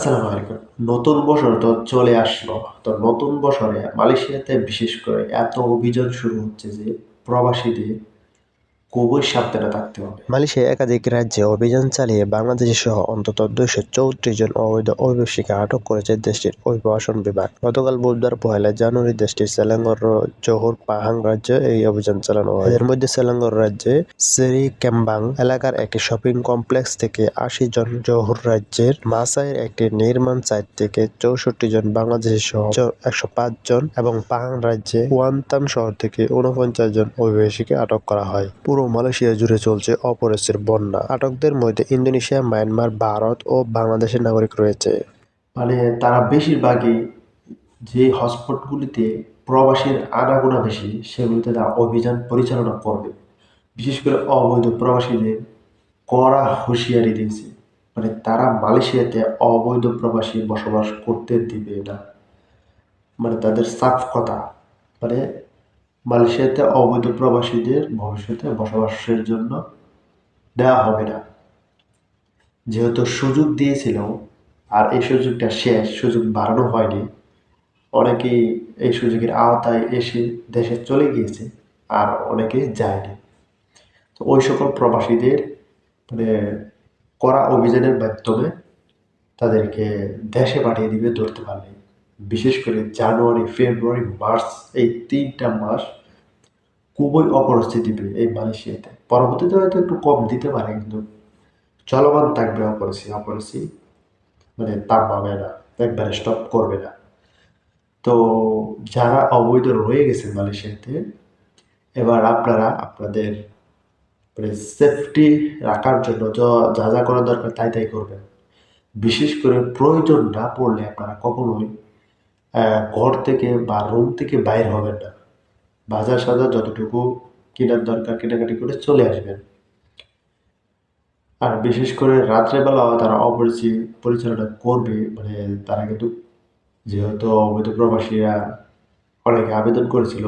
আসসালামু আলাইকুম। নতুন বছর তো চলে আসলো। তো নতুন বছরে মালয়েশিয়াতে বিশেষ করে এত অভিযোগ শুরু হচ্ছে যে প্রবাসীদের খুবই সাবধানে থাকতে হবে। মালয়েশিয়া একাধিক রাজ্যে অভিযান চালিয়ে বাংলাদেশ সহ অন্তত দুইশো চৌত্রিশ জন অবৈধ অভিবাসীকে আটক করেছে দেশটির অভিবাসন বিভাগ। গতকাল বুধবার পহেলা জানুয়ারি দেশটির সেলাঙ্গর জোহর পাহাং রাজ্যে এই অভিযান চালানো হয়। এর মধ্যে সেলাঙ্গর রাজ্যে সেরি ক্যাম্বাং এলাকার একটি শপিং কমপ্লেক্স থেকে আশি জন জোহর রাজ্যের মাসাইয়ের একটি নির্মাণ সাইট থেকে চৌষট্টি জন বাংলাদেশি সহ একশো পাঁচ জন এবং পাহাং রাজ্যে ওয়ান্তান শহর থেকে উনপঞ্চাশ জন অভিবাসীকে আটক করা হয়। পুরো মালয়েশিয়া জুড়ে চলছে অপরাধের বন্যা। আটকদের মধ্যে ইন্দোনেশিয়া, মায়ানমার, ভারত ও বাংলাদেশের নাগরিক রয়েছে। মানে তারা বেশিরভাগই যে হটস্পটগুলিতে প্রবাসীর আনাগোনা বেশি, সেগুলিতে তারা অভিযান পরিচালনা করবে। বিশেষ করে অবৈধ প্রবাসীদের কড়া হুঁশিয়ারি দিয়েছে। মানে তারা মালয়েশিয়াতে অবৈধ প্রবাসী বসবাস করতে দিবে না। মানে তাদের সাফ কথা। মানে মালয়েশিয়াতে অবৈধ প্রবাসীদের ভবিষ্যতে বসবাসের জন্য দেওয়া হবে না। যেহেতু সুযোগ দিয়েছিল আর এই সুযোগটা শেষ, সুযোগ বাড়ানো হয়নি, অনেকেই এই সুযোগের আওতায় এসে দেশে চলে গিয়েছে আর অনেকে যায়নি। তো ওই সকল প্রবাসীদের মানে করা অভিযানের মাধ্যমে তাদেরকে দেশে পাঠিয়ে দিবে ধরতে পারলে। বিশেষ করে জানুয়ারি, ফেব্রুয়ারি, মার্চ, এই তিনটা মাস খুবই অপরিস্থিতি দিবে এই মালয়েশিয়াতে। পরবর্তীতে হয়তো একটু কম দিতে পারে, কিন্তু চলমান থাকবে অপরিস্থি অপরিস্থি মানে তার পাবে না, একবারে স্টপ করবে না। তো যারা অবৈধ রয়ে গেছে মালয়েশিয়াতে, এবার আপনারা আপনাদের মানে সেফটি রাখার জন্য যা যা করা দরকার তাই তাই করবেন। বিশেষ করে প্রয়োজন না পড়লে আপনারা কখনোই ঘর থেকে বা রুম থেকে বাইর হবেন না। বাজার সাজার যতটুকু কেনার দরকার, কেনাকাটি করে চলে আসবেন। আর বিশেষ করে রাত্রেবেলা তারা অপরিচিত পরিচালনা করবে মানে তারা কিন্তু যেহেতু অবৈধ প্রবাসীরা অনেকে আবেদন করেছিল,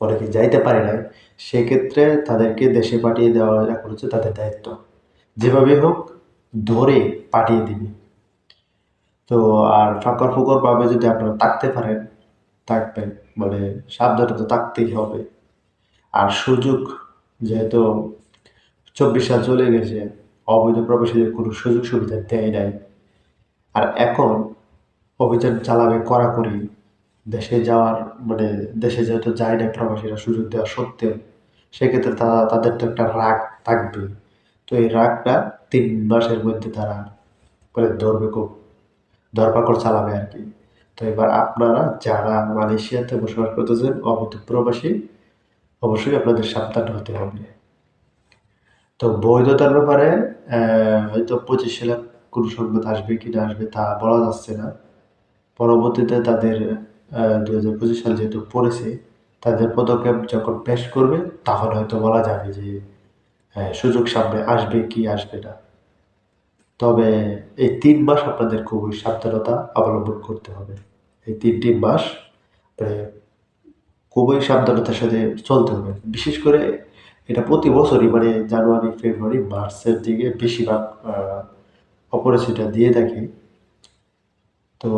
অনেকে যাইতে পারে নাই, সেক্ষেত্রে তাদেরকে দেশে পাঠিয়ে দেওয়া এখন হচ্ছে তাদের দায়িত্ব। যেভাবে হোক, ধরে পাঠিয়ে দিবে। তো আর ফাঁকর ফুকর ভাবে যদি আপনারা থাকতে পারেন থাকবেন মানে সাবধানে তো থাকতেই হবে। আর সুযোগ যেহেতু চব্বিশ সাল চলে গেছে, অবৈধ প্রবেশীদের কোনো সুযোগ সুবিধা দেয় নাই। আর এখন অভিযান চালাবে কড়াকড়ি দেশে যাওয়ার মানে দেশে যেহেতু যায় না প্রবাসীরা সুযোগ দেওয়া সত্ত্বেও, সেক্ষেত্রে তারা তাদের তো একটা রাগ থাকবে। তো এই রাগটা তিন মাসের মধ্যে তারা মানে ধরবে খুব ধরপাকড় চালাবে আর কি। তো এবার আপনারা যারা মালয়েশিয়াতে বসবাস করতেছেন, অবৈধ প্রবাসী, অবশ্যই আপনাদের সাবধান হতে হবে। তো বৈধতার ব্যাপারে হয়তো পঁচিশ সালে কোনো সংবাদ আসবে কি না আসবে তা বলা যাচ্ছে না। পরবর্তীতে তাদের দু হাজার পঁচিশ সাল যেহেতু পড়েছে, তাদের পদক্ষেপ যখন পেশ করবে তখন হয়তো বলা যাবে যে সুযোগ সামনে আসবে কি আসবে না। তবে এই তিন মাস আপনাদের খুবই সাবধানতা অবলম্বন করতে হবে। এই তিনটি মাস মানে খুবই সাবধানতার সাথে চলতে হবে। বিশেষ করে এটা প্রতি বছরই মানে জানুয়ারি, ফেব্রুয়ারি, মার্চের দিকে বেশিরভাগ অপরিচিতা দিয়ে থাকে। তো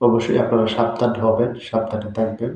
অবশ্যই আপনারা সাবধান হবেন, সাবধানে থাকবেন।